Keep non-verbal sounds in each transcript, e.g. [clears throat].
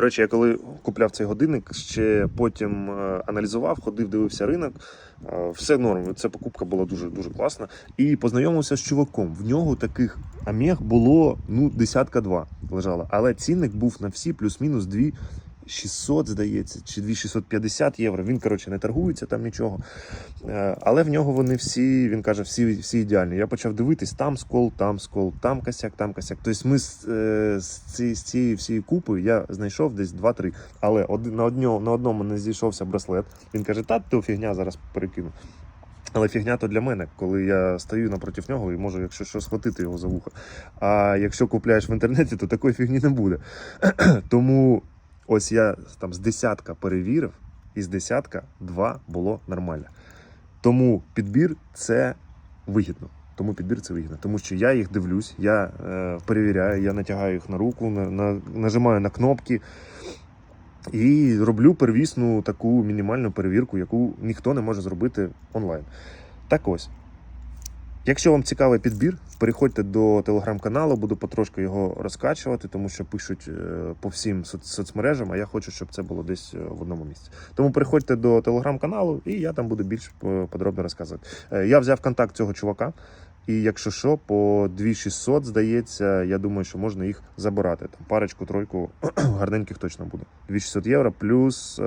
До речі, я коли купляв цей годинник, ще потім е, аналізував, ходив, дивився ринок. Е, Все норм. Ця покупка була дуже дуже класна. І познайомився з чуваком. В нього таких амех було ну десятка два лежало. Але цінник був на всі плюс-мінус дві. 600, здається, чи 2650 євро. Він, коротше, не торгується там нічого. Е, Але в нього вони всі, він каже, всі, всі ідеальні. Я почав дивитись, там скол, там скол, там косяк, там косяк. Тобто ми з, е, з, з цією всією купою я знайшов десь 2-3. Але на, однього, на одному не зійшовся браслет. Він каже, та то фігня зараз перекину. Але фігня то для мене, коли я стою напроти нього і можу, якщо що, схватити його за вухо. А якщо купляєш в інтернеті, то такої фігні не буде. [clears throat] Тому ось я там з десятка перевірив, і з десятка два було нормально. Тому підбір це вигідно. Тому підбір це вигідно. Тому що я їх дивлюсь, я е, перевіряю, я натягаю їх на руку, на, на, нажимаю на кнопки і роблю первісну таку мінімальну перевірку, яку ніхто не може зробити онлайн. Так ось. Якщо вам цікавий підбір, переходьте до телеграм-каналу, буду потрошки його розкачувати, тому що пишуть е, по всім соц- соцмережам, а я хочу, щоб це було десь е, в одному місці. Тому переходьте до телеграм-каналу, і я там буду більш е, подробно розказувати. Я взяв контакт цього чувака, і якщо що, по 2600, здається, я думаю, що можна їх забирати. Там парочку, тройку [clears throat] гарненьких точно буде. 2600 євро плюс,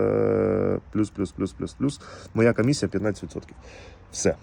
плюс, плюс, плюс, плюс, плюс. Моя комісія 15%. Все.